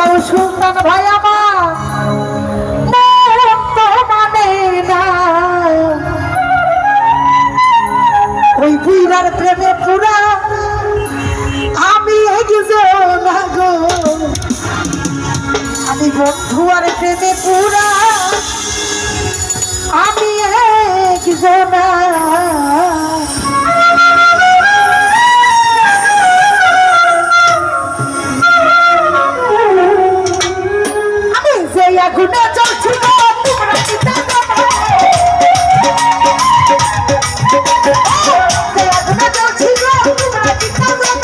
যাও সুলতান ভাই আমার। মানে না। ওই পুরা আমি না গো। আমি বন্ধু আর প্রেমে পুরা আমি না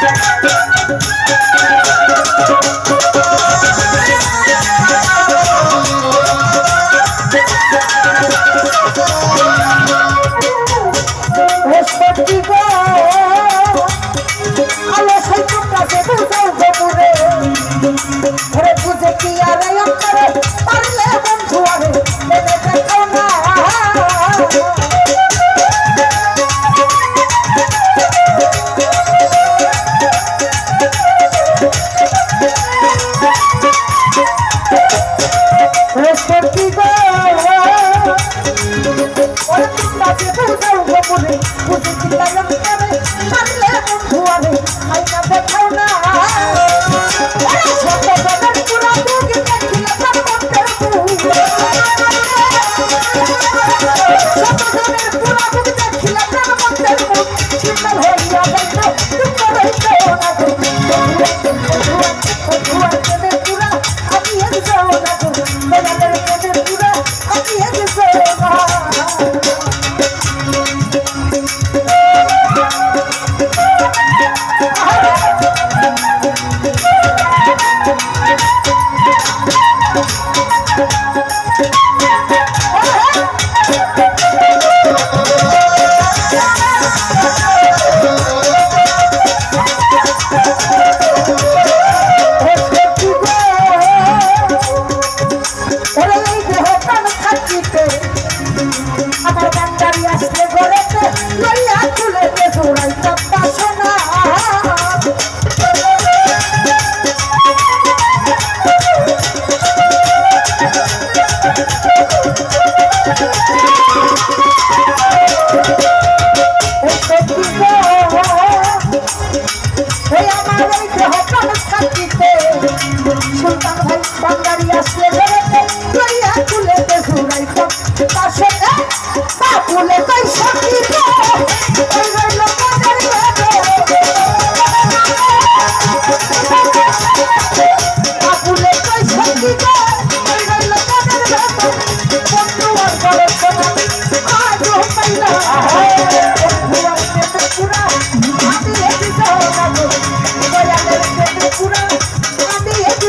Yeah. I'm থাকিতে আমার ডাক্তারি আসলে গড়েতে Pura, a mí es que